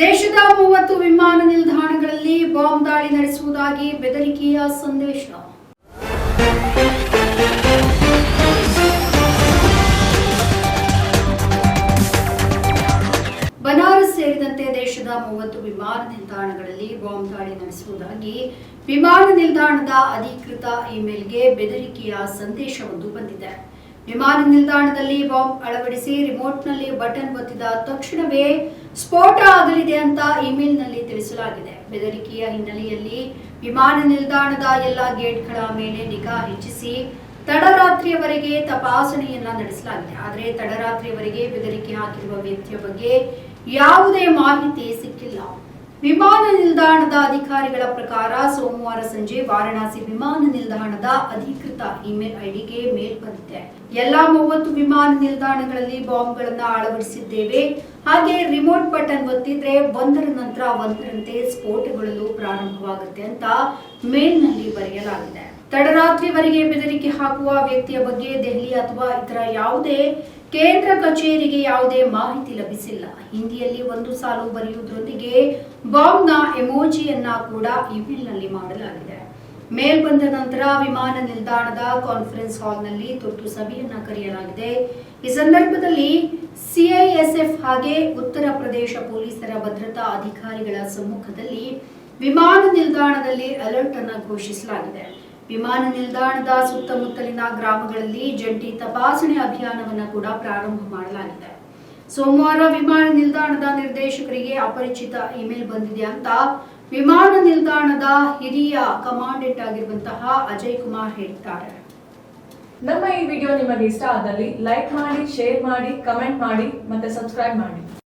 ದೇಶದ ಮೂವತ್ತು ವಿಮಾನ ನಿಲ್ದಾಣಗಳಲ್ಲಿ ಬಾಂಬ್ ದಾಳಿ ನಡೆಸುವುದಾಗಿ ಬೆದರಿಕೆಯ ಸಂದೇಶ. ಬನಾರಸ್ ಸೇರಿದಂತೆ ದೇಶದ ಮೂವತ್ತು ವಿಮಾನ ನಿಲ್ದಾಣಗಳಲ್ಲಿ ಬಾಂಬ್ ದಾಳಿ ನಡೆಸುವುದಾಗಿ ವಿಮಾನ ನಿಲ್ದಾಣದ ಅಧಿಕೃತ ಇಮೇಲ್ಗೆ ಬೆದರಿಕೆಯ ಸಂದೇಶವೊಂದು ಬಂದಿದೆ. ವಿಮಾನ ನಿಲ್ದಾಣದಲ್ಲಿ ಬಾಂಬ್ ಅಳವಡಿಸಿ ರಿಮೋಟ್ನಲ್ಲಿ ಬಟನ್ ಒತ್ತಿದ ತಕ್ಷಣವೇ ಸ್ಫೋಟ ಆಗಲಿದೆ ಅಂತ ಇಮೇಲ್ನಲ್ಲಿ ತಿಳಿಸಲಾಗಿದೆ. ಬೆದರಿಕೆಯ ಹಿನ್ನೆಲೆಯಲ್ಲಿ ವಿಮಾನ ನಿಲ್ದಾಣದ ಎಲ್ಲ ಗೇಟ್ಗಳ ಮೇಲೆ ನಿಗಾ ಹೆಚ್ಚಿಸಿ ತಡರಾತ್ರಿಯವರೆಗೆ ತಪಾಸಣೆಯನ್ನ ನಡೆಸಲಾಗಿದೆ. ಆದರೆ ತಡರಾತ್ರಿಯವರೆಗೆ ಬೆದರಿಕೆ ಹಾಕಿರುವ ವ್ಯಕ್ತಿಯ ಬಗ್ಗೆ ಯಾವುದೇ ಮಾಹಿತಿ ಸಿಕ್ಕಿಲ್ಲ. ವಿಮಾನ ನಿಲ್ದಾಣದ ಅಧಿಕಾರಿಗಳ ಪ್ರಕಾರ ಸೋಮವಾರ ಸಂಜೆ ವಾರಣಾಸಿ ವಿಮಾನ ನಿಲ್ದಾಣದ ಅಧಿಕೃತ ಇಮೇಲ್ ಐಡಿಗೆ ಮೇಲ್ ಬಂದಿದೆ. ಎಲ್ಲಾ ಮೂವತ್ತು ವಿಮಾನ ನಿಲ್ದಾಣಗಳಲ್ಲಿ ಬಾಂಬ್ಗಳನ್ನು ಅಳವಡಿಸಿದ್ದೇವೆ. ಹಾಗೆ ರಿಮೋಟ್ ಬಟನ್ ಒತ್ತಿದ್ರೆ ಒಂದರ ನಂತರ ಒಂದರಂತೆ ಸ್ಫೋಟಗೊಳ್ಳಲು ಪ್ರಾರಂಭವಾಗುತ್ತೆ ಅಂತ ಮೇಲ್ನಲ್ಲಿ ಬರೆಯಲಾಗಿದೆ. ತಡರಾತ್ರಿವರೆಗೆ ಬೆದರಿಕೆ ಹಾಕುವ ವ್ಯಕ್ತಿಯ ಬಗ್ಗೆ ದೆಹಲಿ ಅಥವಾ ಇತರ ಯಾವುದೇ ಕೇಂದ್ರ ಕಚೇರಿಗೆ ಯಾವುದೇ ಮಾಹಿತಿ ಲಭಿಸಿಲ್ಲ. ಹಿಂದಿಯಲ್ಲಿ ಒಂದು ಸಾಲು ಬರೆಯುವುದರೊಂದಿಗೆ ಬಾಂಬ್ನ ಎಮೋಜಿಯನ್ನ ಕೂಡ ಇಮೇಲ್ನಲ್ಲಿ ಮಾಡಲಾಗಿದೆ. ಮೇಲ್ ಬಂದ ನಂತರ ವಿಮಾನ ನಿಲ್ದಾಣದ ಕಾನ್ಫರೆನ್ಸ್ ಹಾಲ್ನಲ್ಲಿ ತುರ್ತು ಸಭೆಯನ್ನ ಕರೆಯಲಾಗಿದೆ. ಈ ಸಂದರ್ಭದಲ್ಲಿ ಸಿಐಎಸ್ಎಫ್ ಹಾಗೆ ಉತ್ತರ ಪ್ರದೇಶ ಪೊಲೀಸರ ಭದ್ರತಾ ಅಧಿಕಾರಿಗಳ ಸಮ್ಮುಖದಲ್ಲಿ ವಿಮಾನ ನಿಲ್ದಾಣದಲ್ಲಿ ಅಲರ್ಟ್ ಅನ್ನು ಘೋಷಿಸಲಾಗಿದೆ. ವಿಮಾನ ನಿಲ್ದಾಣದ ಸುತ್ತಮುತ್ತಲಿನ ಗ್ರಾಮಗಳಲ್ಲಿ ಜಂಟಿ ತಪಾಸಣೆ ಅಭಿಯಾನವನ್ನು ಕೂಡ ಪ್ರಾರಂಭ ಮಾಡಲಾಗಿದೆ. ಸೋಮವಾರ ವಿಮಾನ ನಿಲ್ದಾಣದ ನಿರ್ದೇಶಕರಿಗೆ ಅಪರಿಚಿತ ಇಮೇಲ್ ಬಂದಿದೆ ಅಂತ ವಿಮಾನ ನಿಲ್ದಾಣದ ಹಿರಿಯ ಕಮಾಂಡೆಂಟ್ ಆಗಿರುವಂತಹ ಅಜಯ್ ಕುಮಾರ್ ಹೇಳ್ತಾರೆ ನಮ್ಮ ಈ ವಿಡಿಯೋ ನಿಮಗೆ ಇಷ್ಟ ಆದಲ್ಲಿ ಲೈಕ್ ಮಾಡಿ, ಶೇರ್ ಮಾಡಿ, ಕಮೆಂಟ್ ಮಾಡಿ ಮತ್ತೆ ಸಬ್ಸ್ಕ್ರೈಬ್ ಮಾಡಿ.